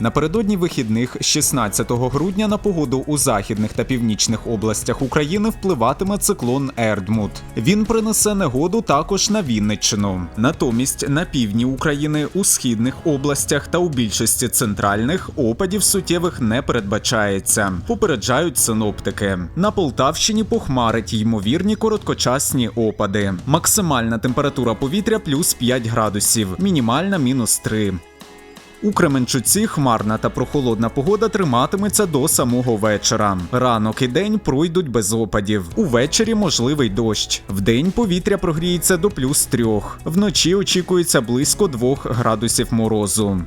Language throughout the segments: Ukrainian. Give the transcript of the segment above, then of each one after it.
Напередодні вихідних 16 грудня на погоду у західних та північних областях України впливатиме циклон Ердмут. Він принесе негоду також на Вінниччину. Натомість на півдні України, у східних областях та у більшості центральних опадів суттєвих не передбачається. Попереджають синоптики. На Полтавщині похмарить ймовірні короткочасні опади. Максимальна температура повітря плюс 5 градусів, мінімальна мінус 3. У Кременчуці хмарна та прохолодна погода триматиметься до самого вечора. Ранок і день пройдуть без опадів. Увечері можливий дощ. Вдень повітря прогріється до плюс трьох. Вночі очікується близько двох градусів морозу.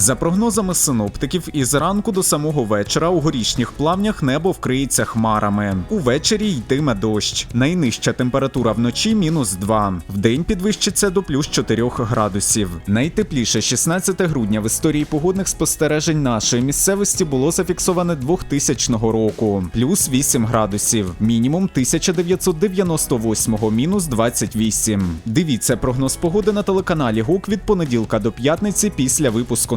За прогнозами синоптиків, із ранку до самого вечора у горішніх плавнях небо вкриється хмарами. Увечері йтиме дощ. Найнижча температура вночі мінус 2. Вдень підвищиться до плюс 4 градусів. Найтепліше 16 грудня в історії погодних спостережень нашої місцевості було зафіксоване 2000 року, плюс 8 градусів, мінімум 1998 мінус 28. Дивіться прогноз погоди на телеканалі ГУК від понеділка до п'ятниці після випуску